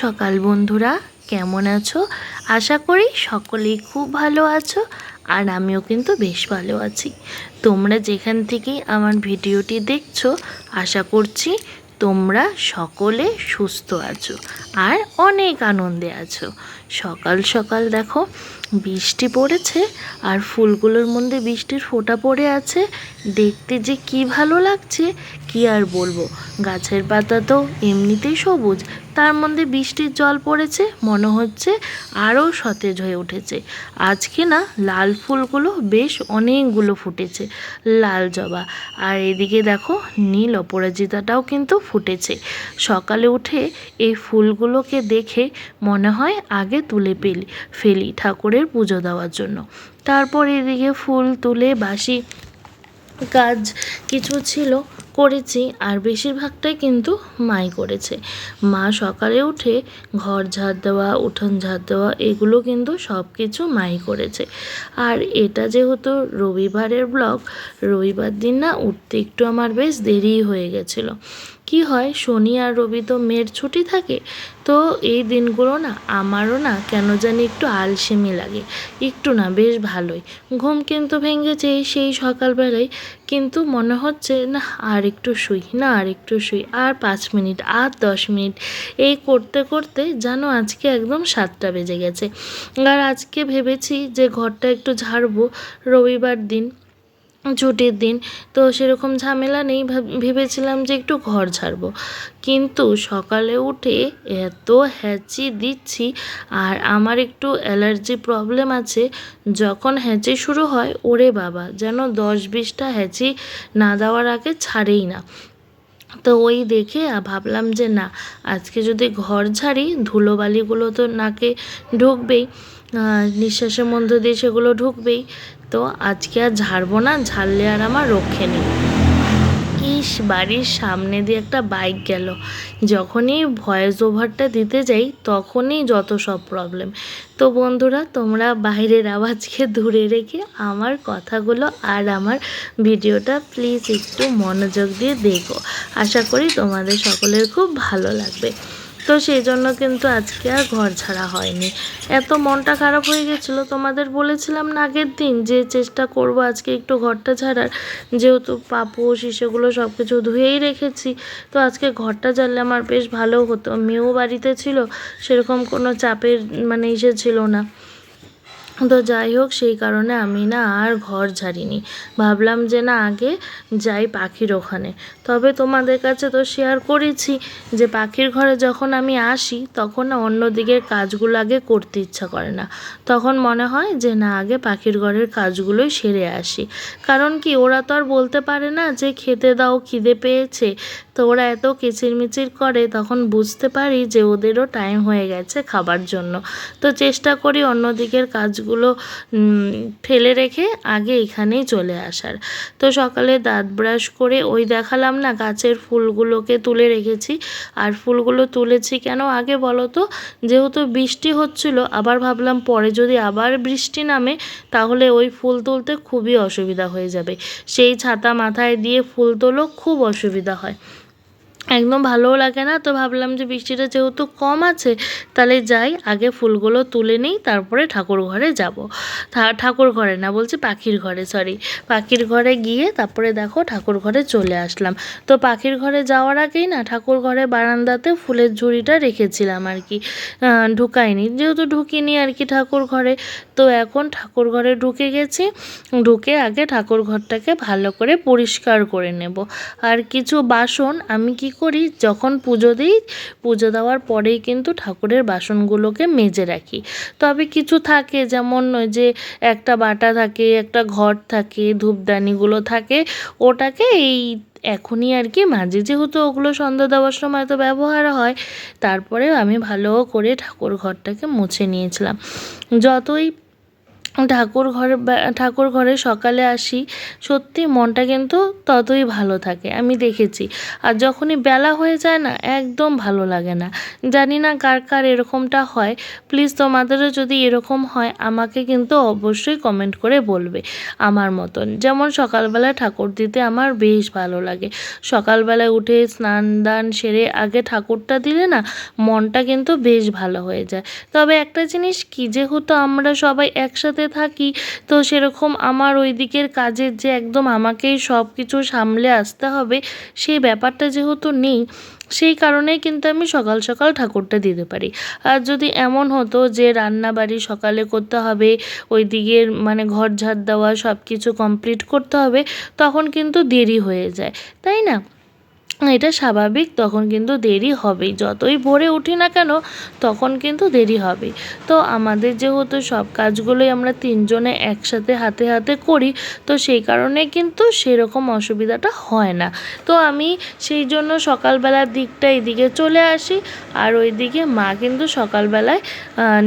সকাল বন্ধুরা, কেমন আছো? আশা করি সকলেই খুব ভালো আছো আর আমিও কিন্তু বেশ ভালো আছি। তোমরা যেখান থেকেই আমার ভিডিওটি দেখছ, আশা করছি তোমরা সকলে সুস্থ আছো আর অনেক আনন্দে আছো। সকাল সকাল দেখো, বৃষ্টি পড়েছে আর ফুলগুলোর মধ্যে বৃষ্টির ফোঁটা পড়ে আছে। দেখতে যে কি ভালো লাগছে, কি আর বলব? গাছের পাতা তো এমনিতেই সবুজ তার মধ্যে বৃষ্টির জল পড়েছে, মনে হচ্ছে আরও সতেজ হয়ে উঠেছে। আজকে না লাল ফুলগুলো বেশ অনেকগুলো ফুটেছে, লাল জবা। আর এদিকে দেখো নীল অপরাজিতাটাও কিন্তু ফুটেছে। সকালে উঠে এই ফুলগুলোকে দেখে মনে হয় আগে তুলে পেলি ফেলি ঠাকুরের পুজো দেওয়ার জন্য। তারপর এদিকে ফুল তুলে বাসি কাজ কিছু ছিল করেছি আর বেশিরভাগটাই কিন্তু মাই করেছে। মা সকালে উঠে ঘর ঝাড় দেওয়া, উঠোন ঝাড় দেওয়া, এগুলো কিন্তু সব কিছু মাই করেছে। আর এটা যেহেতু রবিবারের ব্লগ, রবিবার দিন না উঠতে একটু আমার বেশ দেরি হয়ে গেছিল। কি হয়? শনি আর রবি তো মেয়ের ছুটি থাকে, তো এই দিনগুলো না আমারও না কেন জানি একটু আলসেমি লাগে। একটু না, বেশ ভালোই। ঘুম কিন্তু ভেঙেছে সেই সকালবেলায়, কিন্তু মনে হচ্ছে না আর একটু শুই, না আর একটু শুই, আর পাঁচ মিনিট, আর দশ মিনিট। এই করতে করতে যেন আজকে একদম সাতটা বেজে গেছে। আর আজকে ভেবেছি যে ঘরটা একটু ঝাড়বো, রবিবার দিন। ছুটির দিন। তো সেরকম ঝামেলা নেই। ভেবেছিলাম যে একটু ঘর ছাড়বো কিন্তু সকালে উঠে এত হ্যাঁচি দিচ্ছি আর আমার একটু অ্যালার্জি প্রবলেম আছে। যখন হ্যাঁচি শুরু হয়, ওরে বাবা, যেন দশ বিশটা হ্যাঁচি না দেওয়ার আগে ছাড়েই না। তো ওই দেখে ভাবলাম যে না, আজকে যদি ঘর ঝাড়ি, ধুলোবালিগুলো তো নাকে ঢুকবেই। নিঃশ্বাসের মধ্য দিয়ে সেগুলো ঢুকবেই। তো আজকে আর ঝাড়বো না, ঝাড়লে আর আমার রক্ষে নেই। ইস, বাড়ির সামনে দিয়ে একটা বাইক গেল। যখনই ভয়েস ওভারটা দিতে যাই, তখনই যত সব প্রবলেম তো বন্ধুরা, তোমরা বাইরের আওয়াজকে দূরে রেখে আমার কথাগুলো আর আমার ভিডিওটা প্লিজ একটু মনোযোগ দিয়ে দেখো। আশা করি তোমাদের সকলের খুব ভালো লাগবে। তো সেই জন্য কিন্তু আজকে আর ঘর ছাড়া হয়নি। এত মনটা খারাপ হয়ে গেছিল, তোমাদের বলেছিলাম না আগের দিন যে চেষ্টা করব আজকে একটু ঘরটা ছাড়ার যেহেতু পাপো সেগুলো সব কিছু ধুয়েই রেখেছি, তো আজকে ঘরটা ঝাড়লে আমার বেশ ভালো হতো। মেয়েও বাড়িতে ছিল, সেরকম কোনো চাপের মানে ইসে ছিল না। তো যাই হোক, সেই কারণে আমি না আর ঘর ঝাড়িনি। ভাবলাম যে না, আগে যাই পাখির ওখানে। তবে তোমাদের কাছে তো শেয়ার করেছি যে, পাখির ঘরে যখন আমি আসি, তখন না অন্য দিকের কাজগুলো আগে করতে ইচ্ছা করে না। তখন মনে হয় যে, না, আগে পাখির ঘরের কাজগুলোই সেরে আসি। কারণ কি, ওরা তো আর বলতে পারে না যে, খেতে দাও, খিদে পেয়েছে। তো ওরা এত কিচিরমিচির করে, তখন বুঝতে পারি যে, ওদেরও টাইম হয়ে গেছে খাবার জন্য। তো চেষ্টা করি অন্য দিকের কাজগুলো ফেলে রেখে আগে এখানেই চলে আসার। তো সকালে দাঁত ব্রাশ করে ওই দেখালাম না গাছের ফুলগুলোকে তুলে রেখেছি। আর ফুলগুলো তুলেছি কেন আগে বলো তো? যেহেতু বৃষ্টি হচ্ছিল, আবার ভাবলাম পরে যদি আবার বৃষ্টি নামে, তাহলে ওই ফুল তুলতে খুবই অসুবিধা হয়ে যাবে। সেই ছাতা মাথায় দিয়ে ফুল তোলো খুব অসুবিধা হয়। একদম ভালোও লাগে না। তো ভাবলাম যে বৃষ্টিটা যেহেতু কম আছে, তাহলে যাই, আগে ফুলগুলো তুলে নিই, তারপরে ঠাকুর ঘরে যাব। ঠাকুর ঘরে না, বলছি পাখির ঘরে সরি পাখির ঘরে গিয়ে তারপরে দেখো ঠাকুর ঘরে চলে আসলাম। তো পাখির ঘরে যাওয়ার আগেই না, ঠাকুর ঘরে বারান্দাতে ফুলের ঝুড়িটা রেখেছিলাম আর কি। ঢুকাইনি, যেহেতু ঢুকিনি আর কি ঠাকুর ঘরে। তো এখন ঠাকুর ঘরে ঢুকে গেছি, ঢুকে আগে ঠাকুর ঘরটাকে ভালো করে পরিষ্কার করে নেব। আর কিছু বাসন আমি কি করি, যখন পুজো দিই, পুজো দেওয়ার পরেই কিন্তু ঠাকুরের বাসনগুলোকে মেজে রাখি। তবে কিছু থাকে, যেমন ওই যে একটা বাটা থাকে, একটা ঘর থাকে, ধূপদানিগুলো থাকে, ওটাকে এই এখনই আর কি মাঝে যেহেতু ওগুলো সন্ধ্যা দেওয়ার সময় তো ব্যবহার হয় তারপরে আমি ভালো করে ঠাকুর ঘরটাকে মুছে নিয়েছিলাম। যতই ঠাকুর ঘরে ঠাকুর ঘরে সকালে আসি, সত্যি মনটা কিন্তু ততই ভালো থাকে, আমি দেখেছি। আর যখনই বেলা হয়ে যায় না, একদম ভালো লাগে না। জানি না কার কার এরকমটা হয় প্লিজ তোমাদেরও যদি এরকম হয়, আমাকে কিন্তু অবশ্যই কমেন্ট করে বলবে, আমার মতন। যেমন সকালবেলা ঠাকুর দিতে আমার বেশ ভালো লাগে। সকালবেলায় উঠে স্নান দান সেরে আগে ঠাকুরটা দিলে না, মনটা কিন্তু বেশ ভালো হয়ে যায়। তবে একটা জিনিস কি, যেহেতু আমরা সবাই একসাথে থাকি। তো সেরকম আমার ওই দিকের কাজের যে একদম আমাকেই সব কিছু সামলে আসতে হবে, সেই ব্যাপারটা যেহেতু নেই, সেই কারণেই কিন্তু আমি সকাল সকাল ঠাকুরটা দিতে পারি। আর যদি এমন হতো যে রান্না বাড়ি সকালে করতে হবে, ওই দিকের মানে ঘর ঝাড় দেওয়া সব কিছু কমপ্লিট করতে হবে, তখন কিন্তু দেরি হয়ে যায়, তাই না? এটা স্বাভাবিক, তখন কিন্তু দেরি হবেই যতই ভোরে উঠি না কেন, তখন কিন্তু দেরি হবে। তো আমাদের যেহেতু সব কাজগুলোই আমরা তিনজনে একসাথে হাতে হাতে করি, তো সেই কারণে কিন্তু সেরকম অসুবিধাটা হয় না। তো আমি সেই জন্য সকালবেলার দিকটা এদিকে চলে আসি, আর ওইদিকে মা কিন্তু সকালবেলায়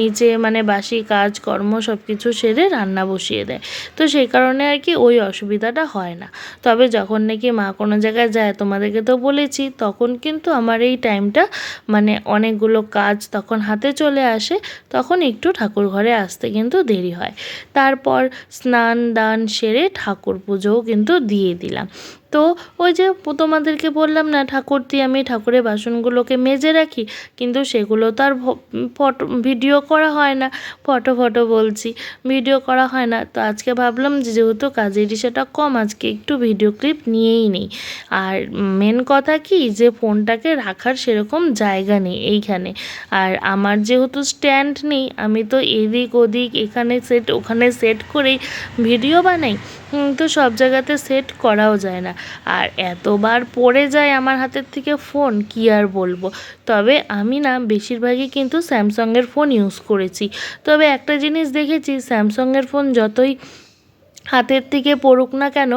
নিচে মানে বাসি কাজ, কর্ম সব কিছু সেরে রান্না বসিয়ে দেয়। তো সেই কারণে আর কি ওই অসুবিধাটা হয় না। তবে যখন নাকি মা কোনো জায়গায় যায়, তোমাদেরকে তো বলেছি, তখন কিন্তু আমার এই টাইমটা মানে অনেকগুলো কাজ তখন হাতে চলে আসে, তখন একটু ঠাকুর ঘরে আসতে কিন্তু দেরি হয়। তারপর স্নান দান সেরে ঠাকুর পুজোও কিন্তু দিয়ে দিলাম। তো ওই যে তোমাদেরকে বললাম না ঠাকুর দিয়ে আমি ঠাকুরের বাসনগুলোকে মেজে রাখি, কিন্তু সেগুলো তো আর ফটো, ভিডিও করা হয় না, ফটো ফটো বলছি, ভিডিও করা হয় না। তো আজকে ভাবলাম যে যেহেতু কাজের সেটা কম, আজকে একটু ভিডিও ক্লিপ নিয়েই নেই। আর মেন কথা কি যে ফোনটাকে রাখার সেরকম জায়গা নেই এইখানে। আর আমার যেহেতু স্ট্যান্ড নেই, আমি তো এদিক ওদিক এখানে সেট, ওখানে সেট করেই ভিডিও বানাই তো সব জায়গাতে সেট করাও যায় না। আর এতবার পড়ে যায় আমার হাতের থেকে ফোন, কি আর বলব? তবে আমি না বেশিরভাগই কিন্তু স্যামসংয়ের ফোন ইউজ করেছি। তবে একটা জিনিস দেখেছি, স্যামসংয়ের ফোন যতই হাতের থেকে পড়ুক না কেন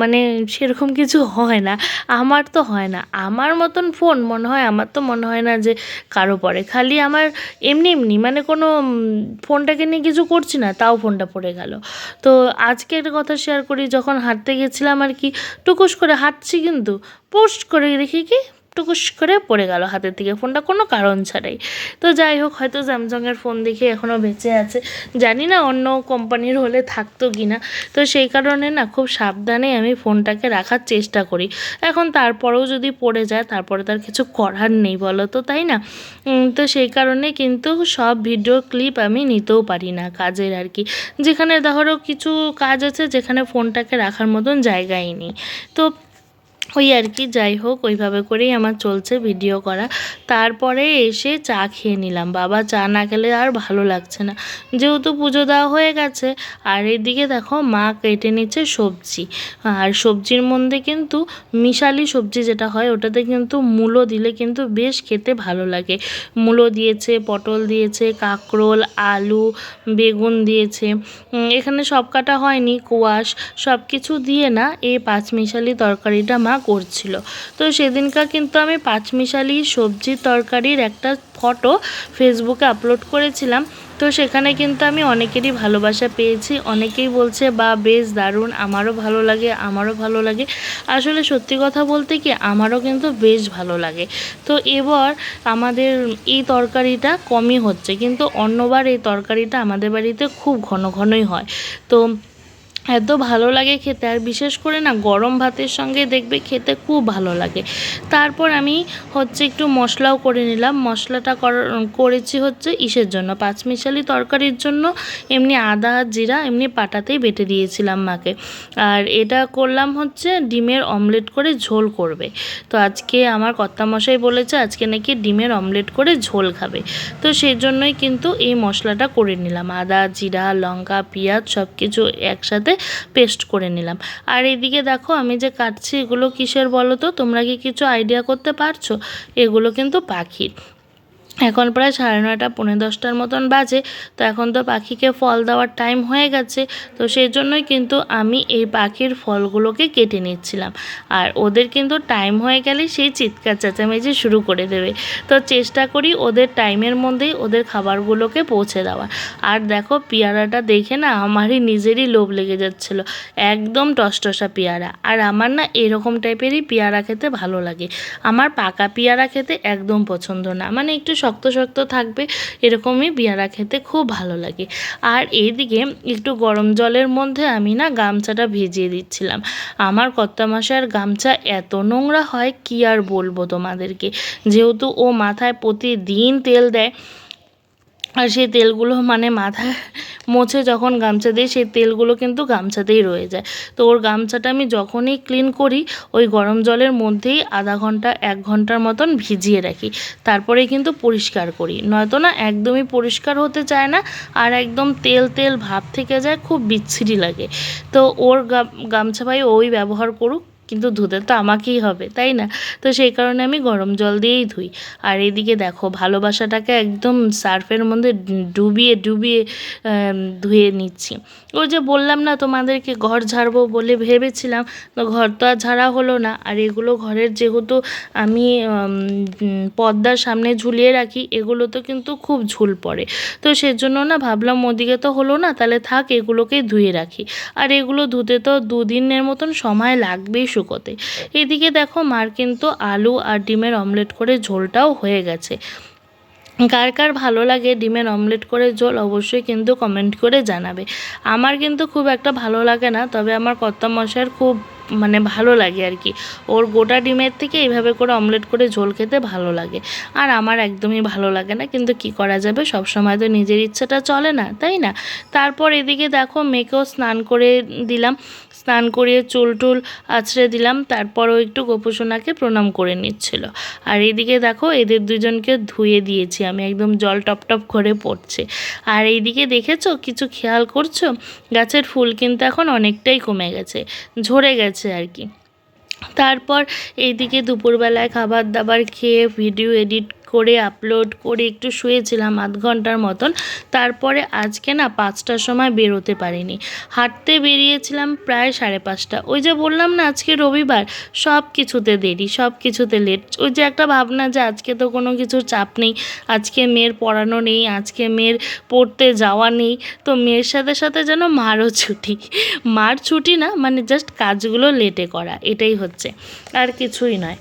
মানে সেরকম কিছু হয় না। আমার তো হয় না। আমার মতন ফোন মনে হয়, আমার তো মনে হয় না যে কারও পড়ে। খালি আমার এমনি এমনি মানে কোনো ফোনটাকে নিয়ে কিছু করছি না, তাও ফোনটা পড়ে গেল। তো আজকে একটা কথা শেয়ার করি, যখন হাঁটতে গেছিলাম আর কি, টুকুস করে হাঁটছি কিন্তু, পোস্ট করে দেখি কি টুকুস করে পড়ে গেল হাতের থেকে ফোনটা কোনো কারণ ছাড়াই। তো যাই হোক, হয়তো স্যামসাংয়ের ফোন দেখে এখনও বেঁচে আছে। জানি না অন্য কোম্পানির হলে থাকতো কি না। তো সেই কারণে না খুব সাবধানে আমি ফোনটাকে রাখার চেষ্টা করি। এখন তারপরেও যদি পড়ে যায়, তারপরে তার কিছু করার নেই বলো তো, তাই না? তো সেই কারণে কিন্তু সব ভিডিও ক্লিপ আমি নিতেও পারি না কাজের আর কি। যেখানে ধরো কিছু কাজ আছে, যেখানে ফোনটাকে রাখার মতন জায়গাই নেই। তো ওই আর কি, যাই হোক, ওইভাবে করেই আমার চলছে ভিডিও করা। তারপরে এসে চা খেয়ে নিলাম। বাবা, চা না খেলে আর ভালো লাগছে না। যেহেতু পুজো দেওয়া হয়ে গেছে, আর এদিকে দেখো মা কেটে নিচ্ছে সবজি। আর সবজির মধ্যে কিন্তু মিশালি সবজি যেটা হয়, ওটাতে কিন্তু মূলো দিলে কিন্তু বেশ খেতে ভালো লাগে। মূলো দিয়েছে, পটল দিয়েছে, কাঁকরোল, আলু, বেগুন দিয়েছে। এখানে সব কাটা হয়নি, কোয়াশ সব কিছু দিয়ে না এই পাঁচমিশালি তরকারিটা মা করছিল। তো সেদিনকার কিন্তু আমি পাঁচমিশালি সবজি তরকারির একটা ফটো ফেসবুকে আপলোড করেছিলাম। তো সেখানে কিন্তু আমি অনেকেরই ভালোবাসা পেয়েছি। অনেকেই বলছে, বা, বেশ দারুণ, আমারও ভালো লাগে, আমারও ভালো লাগে। আসলে সত্যি কথা বলতে কি, আমারও কিন্তু বেশ ভালো লাগে। তো এবার আমাদের এই তরকারিটা কমই হচ্ছে। কিন্তু অন্যবার এই তরকারিটা আমাদের বাড়িতে খুব ঘন ঘনই হয়। তো এত ভালো লাগে খেতে, আর বিশেষ করে না গরম ভাতের সঙ্গে দেখবে খেতে খুব ভালো লাগে। তারপর আমি হচ্ছে একটু মশলাও করে নিলাম। মশলাটা কর- করেছি হচ্ছে ইসের জন্য। পাঁচমিশালি তরকারির জন্য এমনি আদা, জিরা এমনি পাটাতেই বেটে দিয়েছিলাম মাকে। আর এটা করলাম হচ্ছে ডিমের অমলেট করে ঝোল করবে। তো আজকে আমার কর্তামশাই বলেছে আজকে নাকি ডিমের অমলেট করে ঝোল খাবে। তো সেই জন্যই কিন্তু এই মশলাটা করে নিলাম। আদা, জিরা, লঙ্কা, পেঁয়াজ সব কিছু একসাথে পেস্ট করে নিলাম। আর এদিকে দেখো আমি যে কাটছি এগুলো কিসের বলো তো? তোমরা কি কিছু আইডিয়া করতে পারছ? এগুলো কিন্তু পাখির। এখন প্রায় সাড়ে নয়টা, পৌনে দশটার মতন বাজে, তো এখন তো পাখিকে ফল দেওয়ার টাইম হয়ে গেছে, তো সেই জন্যই কিন্তু আমি এই পাখির ফলগুলোকে কেটে নিচ্ছিলাম। আর ওদের কিন্তু টাইম হয়ে গেলে সেই চিৎকার চেঁচামেচি শুরু করে দেবে। তো চেষ্টা করি ওদের টাইমের মধ্যেই ওদের খাবারগুলোকে পৌঁছে দেওয়া আর দেখো পেয়ারাটা দেখে না আমারই নিজেরই লোভ লেগে যাচ্ছিল। একদম টসটসা পেয়ারা। আর আমার না এরকম টাইপেরই পেয়ারা খেতে ভালো লাগে। আমার পাকা পেয়ারা খেতে একদম পছন্দ না। মানে একটু শক্ত শক্ত থাকবে, এরকমই পেয়ারা খেতে খুব ভালো লাগে। আর এইদিকে একটু গরম জলের মধ্যে আমি না গামছাটা ভিজিয়ে দিচ্ছিলাম। আমার কর্তামশার গামছা এত নোংরা হয়, কি আর বলব তোমাদেরকে? যেহেতু ও মাথায় প্রতিদিন তেল দেয় আর সেই তেলগুলো মানে মাথায় মোছে যখন গামছা দিই, সেই তেলগুলো কিন্তু গামছাতেই রয়ে যায়। তো ওর গামছাটা আমি যখনই ক্লিন করি, ওই গরম জলের মধ্যেই আধা ঘণ্টা, এক ঘণ্টার মতন ভিজিয়ে রাখি। তারপরে কিন্তু পরিষ্কার করি। নয়তো না একদমই পরিষ্কার হতে চায় না, আর একদম তেল তেল ভাব থেকে যায়, খুব বিচ্ছিরি লাগে। তো ওর গাম- গামছা ভাই ওই ব্যবহার করুক। কিন্তু ধুতে তো আমাকেই হবে, তাই না? তো সেই কারণে আমি গরম জল দিয়েই ধুই। আর এদিকে দেখো, ভালোবাসাটাকে একদম সার্ফের মধ্যে ডুবিয়ে ডুবিয়ে ধুয়ে নিচ্ছি। ওই যে বললাম না, তোমাদেরকে ঘর ঝাড়বো বলে ভেবেছিলাম, তো ঘর তো আর ঝাড়া হলো না। আর এগুলো ঘরের যেহেতু আমি পর্দার সামনে ঝুলিয়ে রাখি এগুলো তো কিন্তু খুব ঝুল পড়ে। তো সেজন্য না ভাবলাম ওদিকে তো হলো না, তাহলে থাক, এগুলোকেই ধুয়ে রাখি। আর এগুলো ধুতে তো দুদিনের মতন সময় লাগবেই শুকোতে। এদিকে দেখো মার কিন্তু আলু আর ডিমের অমলেট করে ঝোলটাও হয়ে গেছে। কার কার ভালো লাগে ডিমের অমলেট করে ঝোল অবশ্যই কিন্তু কমেন্ট করে জানাবে। আমার কিন্তু খুব একটা ভালো লাগে না, তবে আমার কর্তা মশাইয়ের খুব মানে ভালো লাগে আর কি। ওর গোটা ডিমের থেকে এইভাবে করে অমলেট করে ঝোল খেতে ভালো লাগে। আর আমার একদমই ভালো লাগে না, কিন্তু কি করা যাবে? সব সময় তো নিজের ইচ্ছাটা চলে না, তাই না? তারপর এদিকে দেখো মেয়েকেও স্নান করে দিলাম। স্নান করিয়ে চুল টুল আছড়ে দিলাম, তারপরও একটু গোপুসোনাকে প্রণাম করে নিচ্ছিল। আর এদিকে দেখো, এদের দুজনকে ধুয়ে দিয়েছি, আমি একদম জল টপ টপ করে পড়ছে। আর এইদিকে দেখেছ, কিছু খেয়াল করছ? গাছের ফুল কিন্তু এখন অনেকটাই কমে গেছে, ঝরে গেছে আর কি। তারপর এইদিকে দুপুরবেলায় খাবার দাবার খেয়ে ভিডিও এডিট করে আপলোড করে একটু শুয়েছিলাম আধ ঘণ্টার মতন। তারপরে আজকে না পাঁচটার সময় বেরোতে পারিনি। হাঁটতে বেরিয়েছিলাম প্রায় সাড়ে পাঁচটা। ওই যে বললাম না আজকে রবিবার, সব কিছুতে দেরি, সব কিছুতে লেট ওই যে একটা ভাবনা যে আজকে তো কোনো কিছুর চাপ নেই, আজকে মেয়ের পড়ানো নেই, আজকে মেয়ের পড়তে যাওয়া নেই, তো মেয়ের সাথে সাথে যেন মারও ছুটি। মার ছুটি না মানে জাস্ট কাজগুলো লেটে করা, এটাই হচ্ছে। আর কিছুই নয়।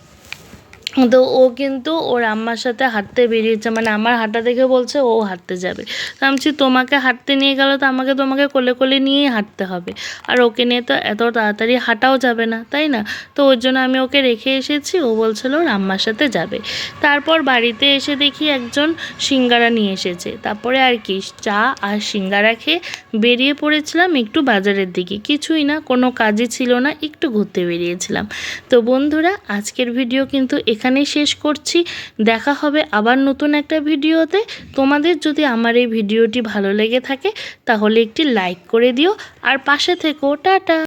তো ও কিন্তু ওর আম্মার সাথে হাঁটতে বেরিয়েছে মানে আমার হাঁটা দেখে বলছে ও হাঁটতে যাবে। তো আমি তোমাকে হাঁটতে নিয়ে গেলে, তো আমাকে তোমাকে কোলে কোলে নিয়েই হাঁটতে হবে। আর ওকে নিয়ে তো এত তাড়াতাড়ি হাঁটাও যাবে না, তাই না? তো ওর জন্য আমি ওকে রেখে এসেছি, ও বলছিল ওর আম্মার সাথে যাবে। তারপর বাড়িতে এসে দেখি একজন সিঙ্গারা নিয়ে এসেছে। তারপরে আর কি, চা আর সিঙ্গারা খেয়ে বেরিয়ে পড়েছিলাম একটু বাজারের দিকে। কিছুই না, কোনো কাজই ছিল না, একটু ঘুরতে বেরিয়েছিলাম। তো বন্ধুরা, আজকের ভিডিও কিন্তু এখানেই শেষ করছি। দেখা হবে আবার নতুন একটা ভিডিওতে। তোমাদের যদি আমার এই ভিডিওটি ভালো লেগে থাকে, তাহলে একটি লাইক করে দিও। আর পাশে থেকো, টাটা!